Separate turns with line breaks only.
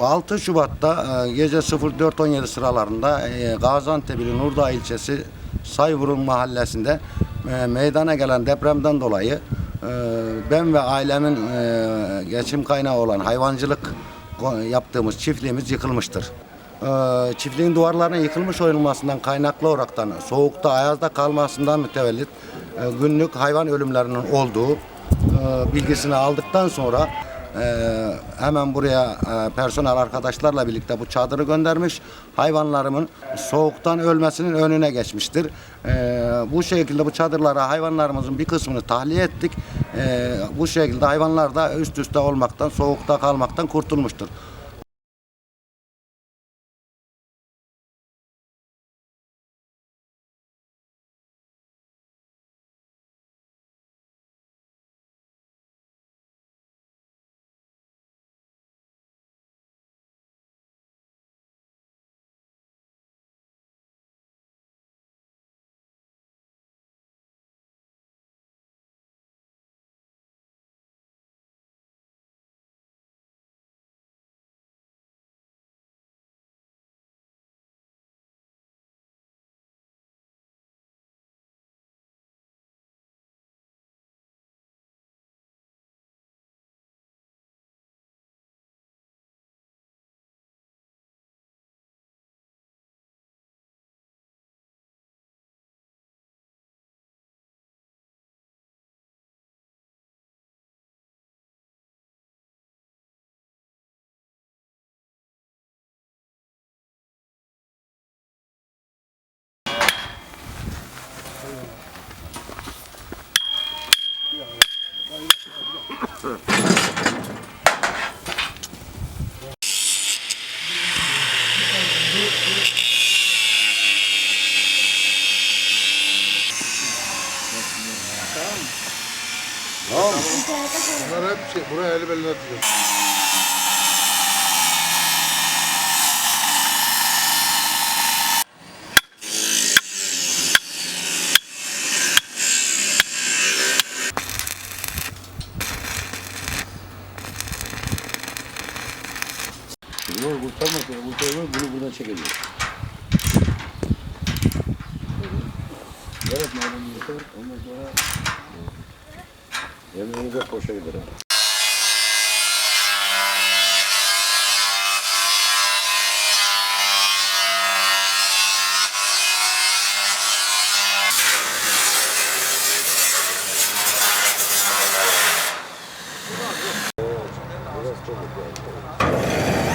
6 Şubat'ta e, gece 04.17 sıralarında e, Gaziantep ili Nurdağ ilçesi Sayvurun mahallesinde e, meydana gelen depremden dolayı ben ve ailemin geçim kaynağı olan hayvancılık yaptığımız çiftliğimiz yıkılmıştır. Çiftliğin duvarlarının yıkılmış olmasından kaynaklı olaraktan soğukta ayazda kalmasından mütevellit günlük hayvan ölümlerinin olduğu bilgisini aldıktan sonra e, hemen buraya e, personel arkadaşlarla birlikte bu çadırı göndermiş. Hayvanlarımın soğuktan ölmesinin önüne geçmiştir. E, bu şekilde bu çadırlara hayvanlarımızın bir kısmını tahliye ettik. E, bu şekilde hayvanlar da üst üste olmaktan, soğukta kalmaktan kurtulmuştur.
Bunlar hep şey, buraya eli beline atıyor.
Yok kurtarmak yok. Kurtarmak bunu buradan çekeceğiz. Evet madem kurtar. Ondan sonra Emrinize hoşa
gidelim. Biraz çabuk geldi.